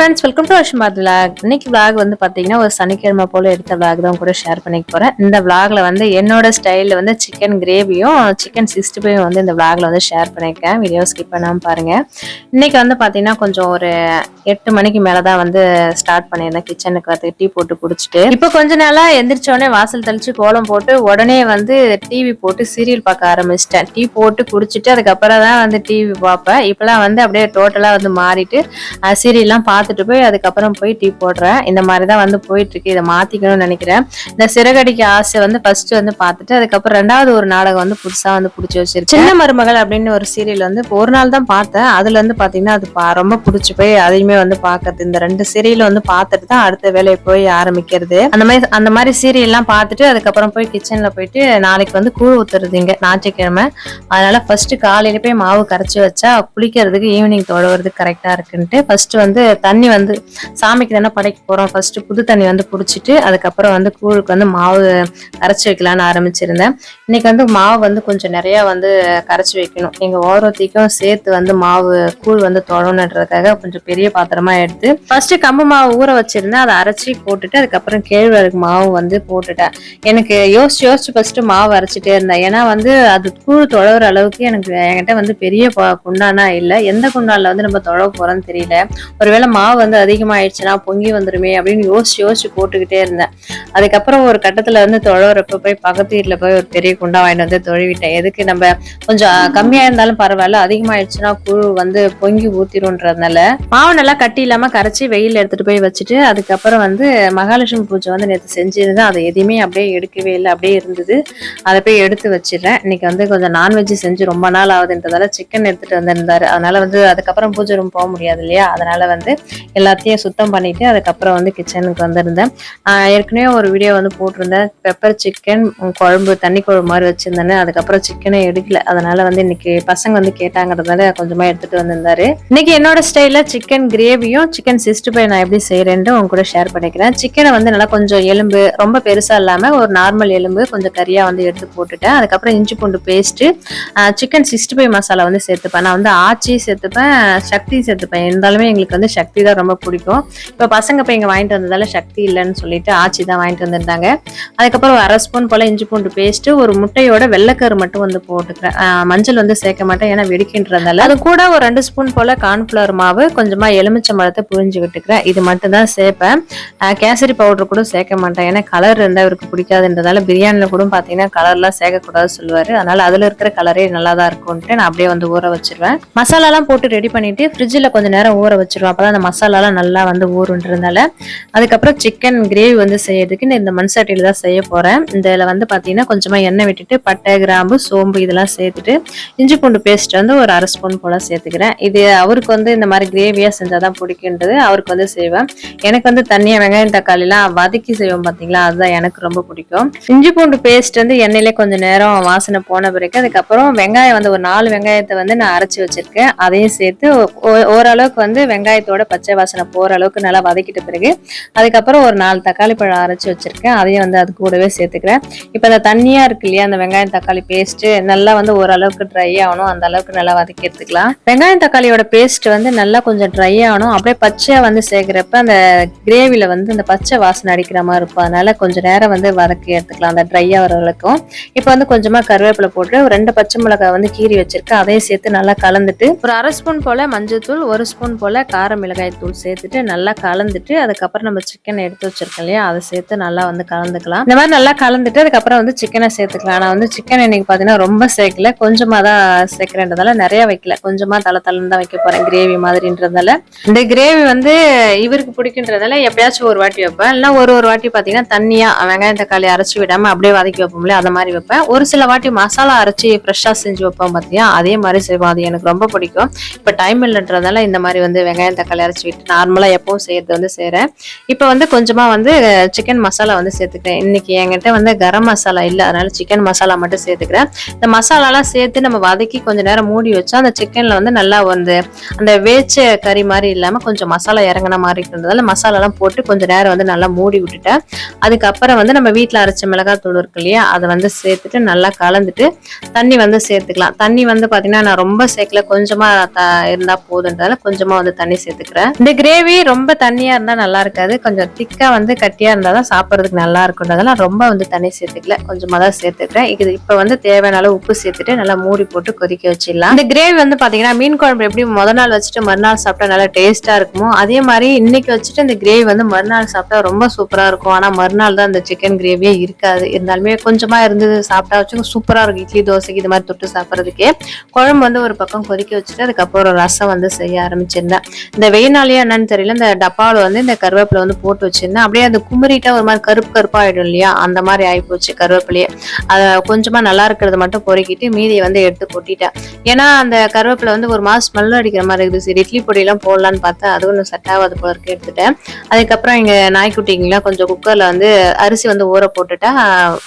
Friends welcome to Ashmath vlog இன்னைக்கு vlog வந்து பார்த்தீங்கன்னா ஒரு சனிக்கிழமை போல எடுத்த விளாக் தான் கூட ஷேர் பண்ணிக்க போறேன். இந்த vlogல வந்து என்னோட ஸ்டைலில் வந்து சிக்கன் கிரேவியும் சிக்கன் சிக்ஸ்டி ஃபைவ் வந்து இந்த vlogல வந்து ஷேர் பண்ணியிருக்கேன் வீடியோ ஸ்கிப் பண்ணாமல் பாருங்க. இன்னைக்கு வந்து பார்த்தீங்கன்னா கொஞ்சம் ஒரு எட்டு மணிக்கு மேலே தான் வந்து ஸ்டார்ட் பண்ணியிருந்தேன். கிச்சனுக்கு வந்து டீ போட்டு குடிச்சிட்டு. இப்போ கொஞ்ச நாளா எந்திரிச்சோடனே வாசல் தெளிச்சு கோலம் போட்டு உடனே வந்து டிவி போட்டு சீரியல் பார்க்க ஆரம்பிச்சிட்டேன். டீ போட்டு குடிச்சிட்டு அதுக்கப்புறம் தான் வந்து டிவி பார்ப்பேன். இப்போலாம் வந்து அப்படியே டோட்டலாக வந்து மாறிட்டு சீரியல்லாம் பார்த்து பார்த்துட்டு போய் அதுக்கப்புறம் போய் டீ போடுறேன். இந்த மாதிரி தான் வந்து போயிட்டு இருக்கு இதை மாத்திக்கணும்னு நினைக்கிறேன். இந்த சிறகடிக்க ஆசை வந்து ஃபர்ஸ்ட் வந்து பார்த்துட்டு அதுக்கப்புறம் ரெண்டாவது ஒரு நாடகம் வந்து புதுசா வந்து பிடிச்சி வச்சிருக்கேன். சின்ன மருமகள் அப்படின்னு ஒரு சீரியல் வந்து ஒரு நாள் தான் பார்த்தேன். அதுல இருந்து பாத்தீங்கன்னா அது ரொம்ப பிடிச்சி போய் அதையுமே வந்து பார்க்கறது. இந்த ரெண்டு சீரியல் வந்து பார்த்துட்டு தான் அடுத்த வேலையை போய் ஆரம்பிக்கிறது. அந்த மாதிரி அந்த மாதிரி சீரியல் எல்லாம் பார்த்துட்டு அதுக்கப்புறம் போய் கிச்சன்ல போயிட்டு நாளைக்கு வந்து கூழ் ஊத்துறது இங்க ஞாயிற்றுக்கிழமை. அதனால ஃபர்ஸ்ட் காலையில போய் மாவு கரைச்சி வச்சா குளிக்கிறதுக்கு ஈவினிங் தொழுவுறதுக்கு கரெக்டா இருக்குன்ட்டு ஃபர்ஸ்ட் வந்து தண்ணி தண்ணி வந்து சாமிக்கு தானே படைக்க போறோம். ஃபர்ஸ்ட் புது தண்ணி வந்து புடிச்சிட்டு அதுக்கப்புறம் வந்து கூழுக்கு வந்து மாவு கரைச்சி வைக்கலாம்னு ஆரம்பிச்சிருந்தேன். இன்னைக்கு வந்து மாவு வந்து கொஞ்சம் நிறைய வந்து கரைச்சி வைக்கணும். எங்க ஓரத்திக்கும் சேர்த்து வந்து மாவு கூழ் வந்து தொடணுன்றதுக்காக கொஞ்சம் பெரிய பாத்திரமா எடுத்து ஃபர்ஸ்ட் கம்பு மாவு ஊற வச்சிருந்தேன். அதை அரைச்சி போட்டுட்டு அதுக்கப்புறம் கேழ்வரகு மாவு வந்து போட்டுட்டேன். எனக்கு யோசிச்சு யோசிச்சு ஃபர்ஸ்ட் மாவு அரைச்சிட்டே இருந்தேன். ஏன்னா வந்து அது கூழ் தொழவுற அளவுக்கு எனக்கு என்கிட்ட வந்து பெரிய குண்டானா இல்லை. எந்த குண்டானில் வந்து நம்ம தொழவ போறோம்னு தெரியல. ஒருவேளை மாவு வந்து அதிகமாயிடுச்சுன்னா பொங்கி வந்துருமே அப்படின்னு யோசிச்சு யோசிச்சு போட்டுக்கிட்டே இருந்தேன். அதுக்கப்புறம் ஒரு கட்டத்துல வந்து தொழறப்ப போய் பக்கத்து வீட்டுல போய் ஒரு பெரிய குண்டா வாங்கிட்டு வந்து தொழுவிட்டேன். எதுக்கு நம்ம கொஞ்சம் கம்மியா இருந்தாலும் பரவாயில்ல அதிகமாயிடுச்சுன்னா குழு வந்து பொங்கி ஊத்திரும்ன்றதுனால மாவு நல்லா கட்டி இல்லாம கரைச்சி வெயில் எடுத்துட்டு போய் வச்சுட்டு அதுக்கப்புறம் வந்து மகாலட்சுமி பூஜை வந்து நேற்று செஞ்சிருந்தேன். அதை எதையுமே அப்படியே எடுக்கவே இல்லை அப்படியே இருந்தது. அதை போய் எடுத்து வச்சிடறேன். இன்னைக்கு வந்து கொஞ்சம் நான்வெஜ் செஞ்சு ரொம்ப நாள் ஆகுதுன்றதால சிக்கன் எடுத்துட்டு வந்திருந்தாரு. அதனால வந்து அதுக்கப்புறம் பூஜை ரூம் போக முடியாது இல்லையா? அதனால வந்து எல்லாத்தையும் சுத்தம் பண்ணிட்டு அதுக்கப்புறம் வந்து கிச்சனுக்கு வந்திருந்தேன். ஏற்கனவே ஒரு வீடியோ வந்து போட்டிருந்தேன். பெப்பர் சிக்கன் குழம்பு தண்ணி குழம்பு மாதிரி வச்சிருந்தேன் அதுக்கப்புறம் சிக்கனே எடுக்கல. அதனால வந்து இன்னைக்கு பசங்க வந்து கேட்டாங்கிறதுனால கொஞ்சமா எடுத்துட்டு வந்திருந்தாரு. இன்னைக்கு என்னோட ஸ்டைல சிக்கன் கிரேவியும் சிக்கன் சிக்ஸ்டி ஃபைவ் நான் எப்படி செய்யறேன்னு உங்க கூட ஷேர் பண்ணிக்கிறேன். சிக்கனை வந்து நல்லா கொஞ்சம் எலும்பு ரொம்ப பெருசா இல்லாம ஒரு நார்மல் எலும்பு கொஞ்சம் கறியா வந்து எடுத்து போட்டுட்டேன். அதுக்கப்புறம் இஞ்சி பூண்டு paste chicken sixty five masala வந்து சேர்த்துப்பேன். நான் வந்து ஆச்சி சேர்த்துப்பேன் சக்தி சேர்த்துப்பேன். இருந்தாலுமே எங்களுக்கு வந்து சக்தி தான் ரொம்ப பிடிக்கும். இப்போ பசங்க இப்போ இங்கே வாங்கிட்டு வந்ததால சக்தி இல்லைன்னு சொல்லிட்டு ஆச்சி தான் வாங்கிட்டு வந்திருந்தாங்க. அதுக்கப்புறம் ஒரு அரை ஸ்பூன் போல இஞ்சி பூண்டு பேஸ்ட்டு ஒரு முட்டையோட வெள்ளைக்கரு மட்டும் வந்து போட்டுக்கிறேன். மஞ்சள் வந்து சேர்க்க மாட்டேன் ஏன்னா வெடிக்கின்றதால அது கூட ஒரு ரெண்டு ஸ்பூன் போல கார்ன்ஃபிளவர் மாவு கொஞ்சமா எலுமிச்சை மரத்தை புரிஞ்சு விட்டுக்கிறேன் இது மட்டும் தான் சேர்ப்பேன். கேசரி பவுடர் கூட சேர்க்க மாட்டேன். ஏன்னா கலர் இருந்தால் இவருக்கு பிடிக்காதுன்றதால பிரியாணியில் கூட பார்த்தீங்கன்னா கலர்லாம் சேர்க்கக்கூடாது சொல்லுவாரு. அதனால அதுல இருக்கிற கலரே நல்லா தான் இருக்கும்ட்டு நான் அப்படியே வந்து ஊற வச்சிருவேன். மசாலாலாம் போட்டு ரெடி பண்ணிட்டு ஃப்ரிட்ஜில் கொஞ்ச நேரம் ஊற வச்சிருவேன். அப்போ அந்த மசாலாலாம் நல்லா வந்து ஊறுன்றதுனால அதுக்கப்புறம் சிக்கன் கிரேவி வந்து செய்யறதுக்கு நான் இந்த மண் சட்டியில் தான் செய்ய போகிறேன் இதில் வந்து பார்த்தீங்கன்னா கொஞ்சமாக எண்ணெய் விட்டுட்டு பட்டை கிராம்பு சோம்பு இதெல்லாம் சேர்த்துட்டு இஞ்சி பூண்டு பேஸ்ட் வந்து ஒரு அரை ஸ்பூன் போல் சேர்த்துக்கிறேன். இது அவருக்கு வந்து இந்த மாதிரி கிரேவியாக செஞ்சால் தான் பிடிக்குன்றது அவருக்கு வந்து செய்வேன். எனக்கு வந்து தனியாக வெங்காயம் தக்காளிலாம் வதக்கி செய்வோம் பார்த்தீங்களா அதுதான் எனக்கு ரொம்ப பிடிக்கும். இஞ்சி பூண்டு பேஸ்ட் வந்து எண்ணெயிலே கொஞ்சம் நேரம் வாசனை போன பிறகு அதுக்கப்புறம் வெங்காயம் வந்து ஒரு நாலு வெங்காயத்தை வந்து நான் அரைச்சி வச்சிருக்கேன். அதையும் சேர்த்து ஓ- ஓரளவுக்கு வந்து வெங்காயத்தோட பச்சை பச்சை வாசனை போகிற அளவுக்கு நல்லா வதக்கிட்ட பிறகு அதுக்கப்புறம் ஒரு நாலு தக்காளி பழம் அரைச்சி வச்சுருக்கேன். அதையும் வந்து அது கூடவே சேர்த்துக்கிறேன். இப்போ அந்த தண்ணியாக இருக்கு இல்லையா அந்த வெங்காயம் தக்காளி பேஸ்ட்டு நல்லா வந்து ஓரளவுக்கு ட்ரை ஆகணும். அந்த அளவுக்கு நல்லா வதக்கி எடுத்துக்கலாம் வெங்காயம் தக்காளியோட பேஸ்ட் வந்து நல்லா கொஞ்சம் ட்ரை ஆகணும். அப்படியே பச்சையாக வந்து சேர்க்குறப்ப அந்த கிரேவியில் வந்து அந்த பச்சை வாசனை அடிக்கிற மாதிரி இருக்கும். அதனால கொஞ்சம் நேரம் வந்து வதக்கி எடுத்துக்கலாம். அந்த ட்ரை ஆகிற வரைக்கும் இப்போ வந்து கொஞ்சமாக கருவேப்பிலை போட்டு ஒரு ரெண்டு பச்சை மிளகாய் வந்து கீறி வச்சிருக்கேன். அதையும் சேர்த்து நல்லா கலந்துட்டு ஒரு அரை ஸ்பூன் போல் மஞ்சள் தூள் ஒரு ஸ்பூன் போல் கார மிளகாய் தூள் சேர்த்துட்டு நல்லா கலந்துட்டு அதுக்கப்புறம் நம்ம சிக்கன் எடுத்து வச்சிருக்கோம் இல்லையா? அதை சேர்த்து நல்லா வந்து கலந்துக்கலாம். இந்த மாதிரி நல்லா கலந்துட்டு அதுக்கப்புறம் வந்து சிக்கனை சேர்த்துக்கலாம். நான் வந்து சிக்கன் இன்னைக்கு பார்த்தீங்கன்னா ரொம்ப சேர்க்கல. கொஞ்சமாக தான் சேர்க்கிறேன்றதால நிறைய வைக்கல. கொஞ்சமாக தலை தலைன்னு தான் வைக்க போகிறேன் கிரேவி மாதிரின்றதால இந்த கிரேவி வந்து இவருக்கு பிடிக்குன்றதால எப்பயாச்சும் ஒரு வாட்டி வைப்பேன். இல்லை ஒரு ஒரு வாட்டி பார்த்தீங்கன்னா தண்ணியாக வெங்காயம் தக்காளி அரைச்சி விடாம அப்படியே வதக்கி வைப்போம்ல அந்த மாதிரி வைப்பேன். ஒரு சில வாட்டி மசாலா அரைச்சி ஃப்ரெஷ்ஷாக செஞ்சு வைப்போம் பார்த்தியா அதே மாதிரி செய்வோம். அது எனக்கு ரொம்ப பிடிக்கும். இப்போ டைம் இல்லைன்றதால இந்த மாதிரி வந்து வெங்காயம் தக்காளி அரைச்சி விட்டு நார்மலாக எப்பவும் செய்யறது வந்து செய்கிறேன் இப்போ வந்து கொஞ்சமாக வந்து சிக்கன் மசாலா வந்து சேர்த்துக்கிறேன். இன்றைக்கி என்கிட்ட வந்து கரம் மசாலா இல்லை. அதனால சிக்கன் மசாலா மட்டும் சேர்த்துக்கிறேன். இந்த மசாலாலாம் சேர்த்து நம்ம வதக்கி கொஞ்சம் நேரம் மூடி வச்சா அந்த சிக்கனில் வந்து நல்லா வந்து அந்த வேச்ச கறி மாதிரி இல்லாமல் கொஞ்சம் மசாலா இறங்கின மாதிரி இருந்ததால் மசாலாலாம் போட்டு கொஞ்சம் நேரம் வந்து நல்லா மூடி விட்டுட்டேன். அதுக்கப்புறம் வந்து நம்ம வீட்டில் அரைச்ச மிளகாய் தூள் இருக்கு இல்லையா அதை வந்து சேர்த்துட்டு நல்லா கலந்துட்டு தண்ணி வந்து சேர்த்துக்கலாம். தண்ணி வந்து பார்த்தீங்கன்னா நான் ரொம்ப சேர்க்கல. கொஞ்சமாக த இருந்தால் போதுன்றதால கொஞ்சமாக வந்து தண்ணி சேர்த்துக்கிறேன். இந்த கிரேவி ரொம்ப தண்ணியா இருந்தா நல்லா இருக்காது. கொஞ்சம் திக்கா வந்து கட்டியா இருந்தா தான் சாப்பிட்றதுக்கு நல்லா இருக்குன்றதால ரொம்ப வந்து தண்ணி சேர்த்துக்கல. கொஞ்சமாக தான் சேர்த்துக்கிறேன். இது இப்போ வந்து தேவையான அளவு உப்பு சேர்த்துட்டு நல்லா மூடி போட்டு கொதிக்க வச்சிடலாம். இந்த கிரேவி வந்து பாத்தீங்கன்னா மீன் குழம்பு எப்படி முத நாள் வச்சுட்டு மறுநாள் சாப்பிட்டா நல்லா டேஸ்டா இருக்குமோ அதே மாதிரி இன்னைக்கு வச்சுட்டு இந்த கிரேவி வந்து மறுநாள் சாப்பிட்டா ரொம்ப சூப்பரா இருக்கும். ஆனால் மறுநாள் தான் இந்த சிக்கன் கிரேவியே இருக்காது. இருந்தாலுமே கொஞ்சமா இருந்தது சாப்பிட்டா வச்சு சூப்பராக இருக்கும். இட்லி தோசைக்கு இது மாதிரி தொட்டு சாப்பிட்றதுக்கே. குழம்பு வந்து ஒரு பக்கம் கொதிக்க வச்சுட்டு அதுக்கப்புறம் ரசம் வந்து செய்ய ஆரம்பிச்சிருந்தேன். இந்த வெயினாலேயே என்னன்னு தெரியல. இந்த டப்பாவில் வந்து இந்த கருவேப்பிலை வந்து போட்டு வச்சிருந்தேன். அப்படியே அந்த குமரிட்டா ஒரு மாதிரி கருப்பு கருப்பாயிடும் இல்லையா? அந்த மாதிரி ஆகிப்போச்சு கருவேப்பிலையே. அதை கொஞ்சமா நல்லா இருக்கிறத மட்டும் பொறுக்கிட்டு மீதியை வந்து எடுத்து கொட்டிட்டேன். ஏன்னா அந்த கருவேப்பிலை வந்து ஒரு மாதம் ஸ்மெல் அடிக்கிற மாதிரி இருக்குது. சரி இட்லி பொடியெல்லாம் போடலான்னு பார்த்தேன். அது ஒன்றும் செட் ஆகாது போல இருக்கு எடுத்துட்டேன். அதுக்கப்புறம் இங்கே நாய்க்குட்டிங்களாம் கொஞ்சம் குக்கரில் வந்து அரிசி வந்து ஊற போட்டுட்டா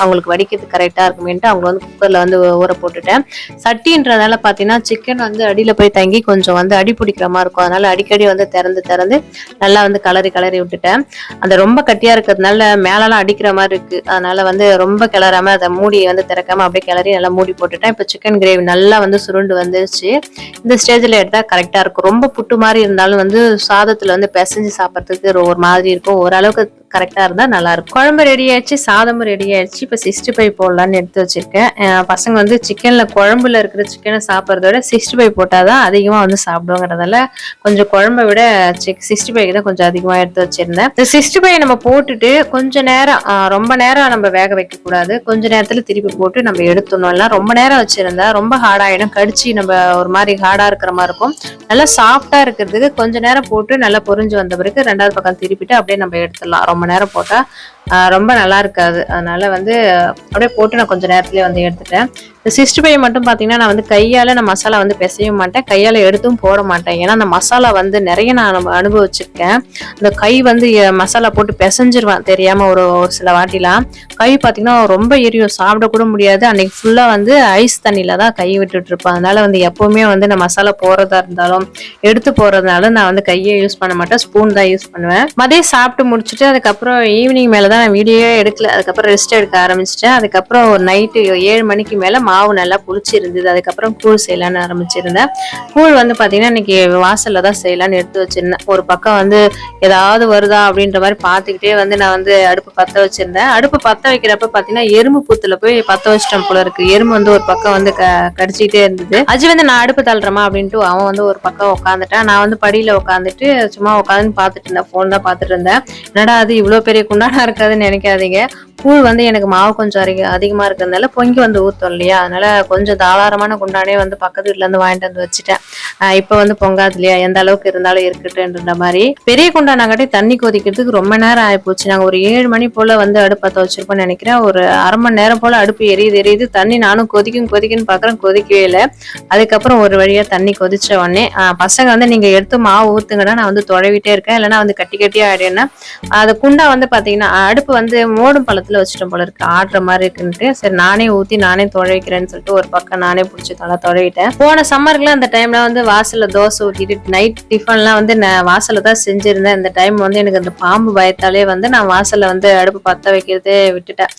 அவங்களுக்கு வடிக்கிறது கரெக்டாக இருக்குமேன்ட்டு அவங்க வந்து குக்கரில் வந்து ஊற போட்டுட்டேன். சட்டின்றதால பார்த்தீங்கன்னா சிக்கன் வந்து அடியில் போய் தங்கி கொஞ்சம் வந்து அடி பிடிக்கிற மாதிரி இருக்கும். அதனால அடிக்கடி வந்து திறந்து திறந்து நல்லா வந்து கலரி கலரி விட்டுட்டேன். அந்த ரொம்ப கட்டியாக இருக்கிறதுனால மேலெல்லாம் அடிக்கிற மாதிரி இருக்கு. அதனால வந்து ரொம்ப கிளறாம அதை மூடி வந்து திறக்காம அப்படியே கிளறி நல்லா மூடி போட்டுட்டேன். இப்போ சிக்கன் கிரேவி நல்லா வந்து சுருண்டு வந்துருச்சு. இந்த ஸ்டேஜில் எடுத்தால் கரெக்டாக இருக்கும். ரொம்ப புட்டு மாதிரி இருந்தாலும் வந்து சாதத்தில் வந்து பிசைஞ்சு சாப்பிட்றதுக்கு ஒரு மாதிரி இருக்கும். ஓரளவுக்கு கரெக்டாக இருந்தால் நல்லாயிருக்கும். குழம்பு ரெடி ஆயிடுச்சு சாதமும் ரெடி ஆயிடுச்சு. இப்போ சிக்ஸ்டி ஃபைவ் போடலான்னு எடுத்து வச்சிருக்கேன். பசங்க வந்து சிக்கனில் குழம்புல இருக்கிற சிக்கனை சாப்பிட்றத விட சிக்ஸ்டி ஃபைவ் போட்டால் தான் அதிகமாக வந்து சாப்பிடுவோங்கிறதால கொஞ்சம் குழம்பை விட சிக் சிக்ஸ்டி ஃபைவ் தான் கொஞ்சம் அதிகமாக எடுத்து வச்சிருந்தேன். இந்த சிக்ஸ்டி ஃபைவ் நம்ம போட்டுட்டு கொஞ்சம் நேரம் ரொம்ப நேரம் நம்ம வேக வைக்கக்கூடாது. கொஞ்ச நேரத்தில் திருப்பி போட்டு நம்ம எடுத்துடணும். இல்லை ரொம்ப நேரம் வச்சுருந்தா ரொம்ப ஹார்டாயிடும் கடிச்சு நம்ம ஒரு மாதிரி ஹார்டாக இருக்கிற மாதிரி இருக்கும். நல்லா சாஃப்டாக இருக்கிறதுக்கு கொஞ்ச நேரம் போட்டு நல்லா பொறிஞ்சு வந்த பிறகு ரெண்டாவது பக்கம் திருப்பிட்டு அப்படியே நம்ம எடுத்துடலாம். ரொம்ப மணி நேரம் போட்டால் ரொம்ப நல்லா இருக்காது. அதனால வந்து அப்படியே போட்டு நான் கொஞ்சம் நேரத்துலேயே வந்து எடுத்துட்டேன். இந்த சிஸ்ட் ஃபைவ் மட்டும் பார்த்தீங்கன்னா நான் வந்து கையால் நான் மசாலா வந்து பிசைய மாட்டேன். கையால் எடுத்தும் போட மாட்டேன். ஏன்னா அந்த மசாலா வந்து நிறைய நான் அனுபவிச்சிருக்கேன். அந்த கை வந்து மசாலா போட்டு பிசைஞ்சிருவேன். தெரியாமல் ஒரு ஒரு சில வாட்டிலாம். கை பார்த்தீங்கன்னா ரொம்ப எரியும். சாப்பிடக்கூட முடியாது. அன்னைக்கு ஃபுல்லாக வந்து ஐஸ் தண்ணியில் தான் கை விட்டுட்டு இருப்பேன். அதனால வந்து எப்போவுமே வந்து நான் மசாலா போடுறதா இருந்தாலும் எடுத்து போடுறதுனால நான் வந்து கையே யூஸ் பண்ண மாட்டேன். ஸ்பூன் தான் யூஸ் பண்ணுவேன். மதியம் சாப்பிட்டு முடிச்சுட்டு அதுக்கப்புறம் ஈவினிங் மேலே தான் நான் வீடியோ எடுக்கல. அதுக்கப்புறம் ரெஸ்ட் எடுக்க ஆரம்பிச்சிட்டேன். அதுக்கப்புறம் ஒரு நைட்டு ஏழு மணிக்கு மேலே மாவு நல்லா புளிச்சு இருந்தது. அதுக்கப்புறம் கூழ் செய்யலான்னு ஆரம்பிச்சிருந்தேன். கூழ் வந்து பார்த்தீங்கன்னா இன்னைக்கு வாசலில் தான் செய்யலான்னு எடுத்து வச்சிருந்தேன். ஒரு பக்கம் வந்து ஏதாவது வருதா அப்படின்ற மாதிரி பார்த்துக்கிட்டே வந்து நான் வந்து அடுப்பு பற்ற வச்சிருந்தேன். அடுப்பு பற்ற வைக்கிறப்ப பார்த்தீங்கன்னா எறும்பு பூத்தில் போய் பற்ற வச்சிட்டேன் போல இருக்கு. எறும்பு வந்து ஒரு பக்கம் வந்து க கடிச்சிக்கிட்டே இருந்தது. அஜி வந்து நான் அடுப்பு தள்ளுறமா அப்படின்ட்டு அவன் வந்து ஒரு பக்கம் உட்காந்துட்டான் நான் வந்து படியில உட்காந்துட்டு சும்மா உட்காந்து பார்த்துட்டு இருந்தேன். ஃபோன் தான் பார்த்துட்டு இருந்தேன். என்னடா அது இவ்வளோ பெரிய குண்டானா இருக்காதுன்னு நினைக்காதீங்க. கூழ் வந்து எனக்கு மாவு கொஞ்சம் அரிக அதிகமாக இருக்கிறதுனால பொங்கி வந்து ஊற்றும் இல்லையா? அதனால கொஞ்சம் தாராளமான குண்டானே வந்து பக்கத்து வீட்டுல இருந்து வாங்கிட்டு வந்து வச்சுட்டேன். இப்போ வந்து பொங்காது இல்லையா? எந்த அளவுக்கு இருந்தாலும் இருக்கட்டுன்ற மாதிரி. பெரிய குண்டானாங்கட்டி தண்ணி கொதிக்கிறதுக்கு ரொம்ப நேரம் ஆகிப்போச்சு நாங்கள் ஒரு ஏழு மணி போல வந்து அடுப்பை பற்ற நினைக்கிறேன். ஒரு அரை மணி நேரம் போல அடுப்பு எரியுது எரியுது. தண்ணி நானும் கொதிக்கும் கொதிக்குன்னு பார்க்குறேன் கொதிக்கவே இல்லை. அதுக்கப்புறம் ஒரு வழியா தண்ணி கொதிச்ச உடனே பசங்க வந்து நீங்க எடுத்து மாவு ஊற்றுங்கன்னா நான் வந்து தொலைவிட்டே இருக்கேன். இல்லைன்னா வந்து கட்டி கட்டியாக ஆயிடுன்னா அது குண்டா வந்து பாத்தீங்கன்னா அடுப்பு வந்து மோடும் பழத்துல வச்சுட்டோம் போல இருக்கு. ஆடுற மாதிரி இருக்குன்ட்டு. சரி நானே ஊத்தி நானே துழைக்கிறேன்னு சொல்லிட்டு ஒரு பக்கம் நானே பிடிச்சி நல்லா துழையிட்டேன் போன சம்மருக்குலாம் அந்த டைம்ல வந்து வாசல்ல தோசை ஊத்திட்டு நைட் டிஃபன்லாம் வந்து நான் வாசல்ல தான் செஞ்சிருந்தேன். இந்த டைம் வந்து எனக்கு அந்த பாம்பு பயத்தாலே வந்து நான் வாசல்ல வந்து அடுப்பு பத்த வைக்கிறதே விட்டுட்டேன்.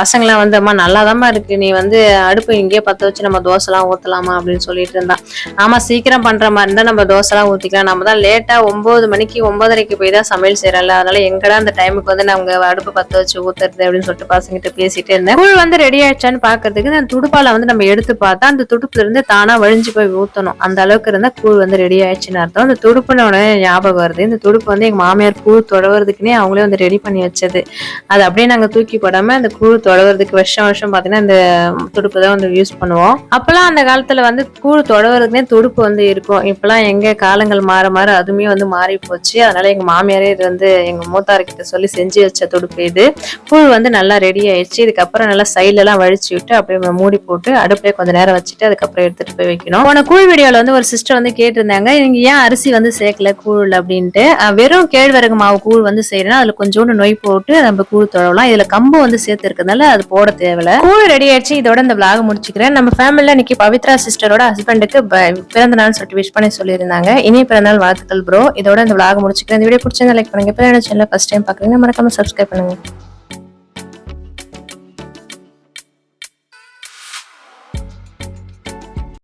பசங்களாம் வந்து அம்மா நல்லாதாம்மா இருக்கு. நீ வந்து அடுப்பு இங்கேயே பத்த வச்சு நம்ம தோசைலாம் ஊத்தலாமா? அப்படின்னு சொல்லிட்டு இருந்தான். ஆமா சீக்கிரம் பண்ற மாதிரி இருந்தா நம்ம தோசைலாம் ஊத்திக்கலாம். நம்ம தான் லேட்டா ஒன்பது மணிக்கு ஒன்பதரைக்கு போய் தான் சமையல் செய்யறல அதனால எங்கடா அந்த டைமுக்கு வந்து நாங்க அடுப்பு பத்த வச்சு ஊத்துறது? அப்படின்னு சொல்லிட்டு பசங்கிட்ட பேசிட்டு இருந்தேன். கூழ் வந்து ரெடி ஆயிடுச்சான்னு பாக்குறதுக்கு அந்த துடுப்பால வந்து நம்ம எடுத்து பார்த்தா அந்த துடுப்புல இருந்து தானா வழிஞ்சு போய் ஊத்தணும். அந்த அளவுக்கு இருந்தா கூழ் வந்து ரெடி ஆயிடுச்சுன்னு அர்த்தம். அந்த துடுப்புன உடனே ஞாபகம் வருது. இந்த துடுப்பு வந்து எங்க மாமியார் கூழ் தொடவுறதுக்குன்னே அவங்களே வந்து ரெடி பண்ணி வச்சது. அது அப்படியே நாங்க தூக்கி போடாம அந்த கூழ் தொடவுறதுக்கு வருஷம் வருஷம் பாத்தீங்கன்னா இந்த துடுப்பு தான் வந்து யூஸ் பண்ணுவோம். அப்பெல்லாம் அந்த காலத்துல வந்து கூழ் தொடவுறதுக்குனே துடுப்பு வந்து இருக்கும். இப்பெல்லாம் எங்க காலங்கள் மாற மாற அதுவுமே வந்து மாறி போச்சு அதனால எங்க மாமியாரே இது வந்து எங்க மூத்தார்கிட்ட சொல்லி செஞ்சு வச்ச துடுப்பு இது. கூழ் வந்து நல்லா ரெடி ஆயிடுச்சு. இதுக்கப்புறம் நல்லா சைட்ல எல்லாம் வழிச்சு விட்டு அப்படியே மூடி போட்டு அடுப்புல கொஞ்சம் நேரம் வச்சுட்டு அதுக்கப்புறம் எடுத்துட்டு போய் வைக்கணும். போன கூழ் வீடியோல வந்து ஒரு சிஸ்டர் வந்து கேட்டிருந்தாங்க நீங்க ஏன் அரிசி வந்து சேர்க்கல கூழ்? அப்படின்ட்டு. வெறும் கேழ்வரகு மாவு கூழ் வந்து செய்யறேன்னா அதுல கொஞ்சோண்டு நொய் போட்டு நம்ம கூழ் தொழலாம். இதுல கம்பு வந்து சேர்த்து இருக்கிறதுனால அது போட தேவையில்ல கூழ் ரெடி ஆயிடுச்சு. இதோட இந்த விளாக முடிச்சுக்கிறேன். நம்ம ஃபேமிலியில் இன்னைக்கு பவித்ரா சிஸ்டரோட ஹஸ்பண்டுக்கு பிறந்த நாள் சொல்லிட்டு விஷ் பண்ணி சொல்லியிருந்தாங்க. இனி பிறந்தநாள் வாழ்த்துக்கள் ப்ரோ இதோட இந்த விளாக முடிச்சுக்கிறேன். இந்த வீடியோ பிடிச்சிருந்தா லைக் பண்ணுங்க. இப்போ சேனல் ஃபர்ஸ்ட் டைம் பாக்குறீங்கன்னா மறக்காம சப்ஸ்கிரைப் பண்ணுங்க.